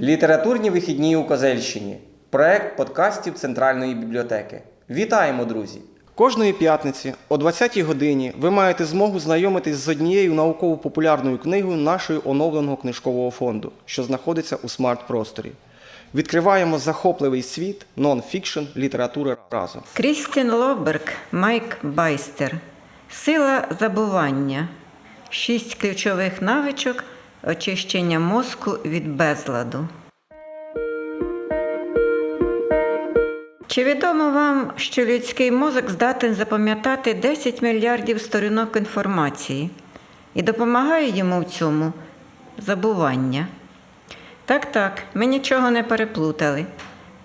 Літературні вихідні у Козельщині. Проект подкастів Центральної бібліотеки. Вітаємо, друзі! Кожної п'ятниці о 20-й годині ви маєте змогу знайомитись з однією науково-популярною книгою нашого оновленого книжкового фонду, що знаходиться у смарт-просторі. Відкриваємо захопливий світ нон-фікшн літератури разом. Крістін Лоберг, Майк Байстер. Сила забування. Шість ключових навичок очищення мозку від безладу. Чи відомо вам, що людський мозок здатен запам'ятати 10 мільярдів сторінок інформації і допомагає йому в цьому забування? Так, так, ми нічого не переплутали.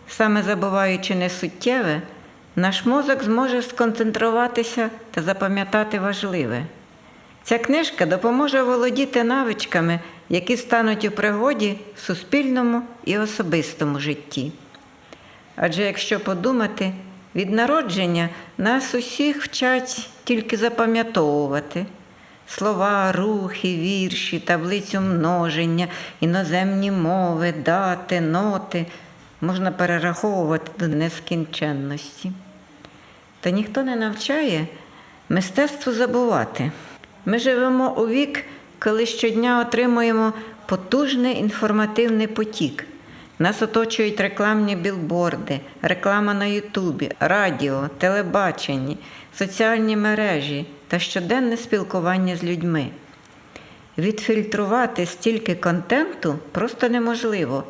Саме забуваючи несуттєве, наш мозок зможе сконцентруватися та запам'ятати важливе. Ця книжка допоможе володіти навичками, які стануть у пригоді в суспільному і особистому житті. Адже якщо подумати, від народження нас усіх вчать тільки запам'ятовувати слова, рухи, вірші, таблицю множення, іноземні мови, дати, ноти можна перераховувати до нескінченності. Та ніхто не навчає мистецтву забувати. Ми живемо у вік, коли щодня отримуємо потужний інформативний потік. Нас оточують рекламні білборди, реклама на Ютубі, радіо, телебачення, соціальні мережі та щоденне спілкування з людьми. Відфільтрувати стільки контенту просто неможливо.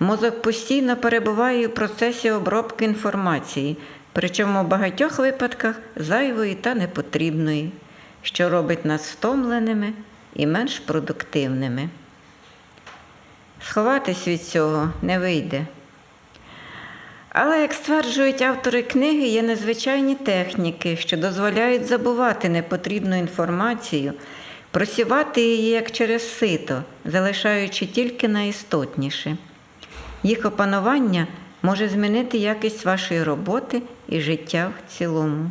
Мозок постійно перебуває у процесі обробки інформації, причому в багатьох випадках зайвої та непотрібної, що робить нас втомленими і менш продуктивними. Сховатись від цього не вийде. Але, як стверджують автори книги, є незвичайні техніки, що дозволяють забувати непотрібну інформацію, просівати її як через сито, залишаючи тільки найістотніше. Їх опанування може змінити якість вашої роботи і життя в цілому.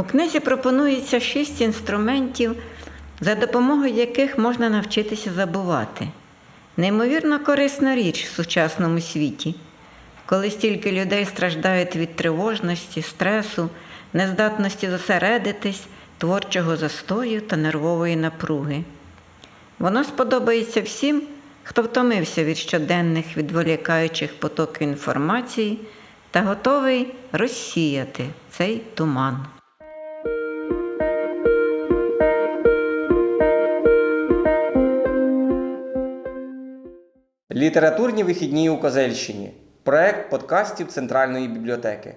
У книзі пропонується шість інструментів, за допомогою яких можна навчитися забувати. Неймовірно корисна річ в сучасному світі, коли стільки людей страждають від тривожності, стресу, нездатності зосередитись, творчого застою та нервової напруги. Воно сподобається всім, хто втомився від щоденних відволікаючих потоків інформації та готовий розсіяти цей туман. Літературні вихідні у Козельщині. Проект подкастів Центральної бібліотеки.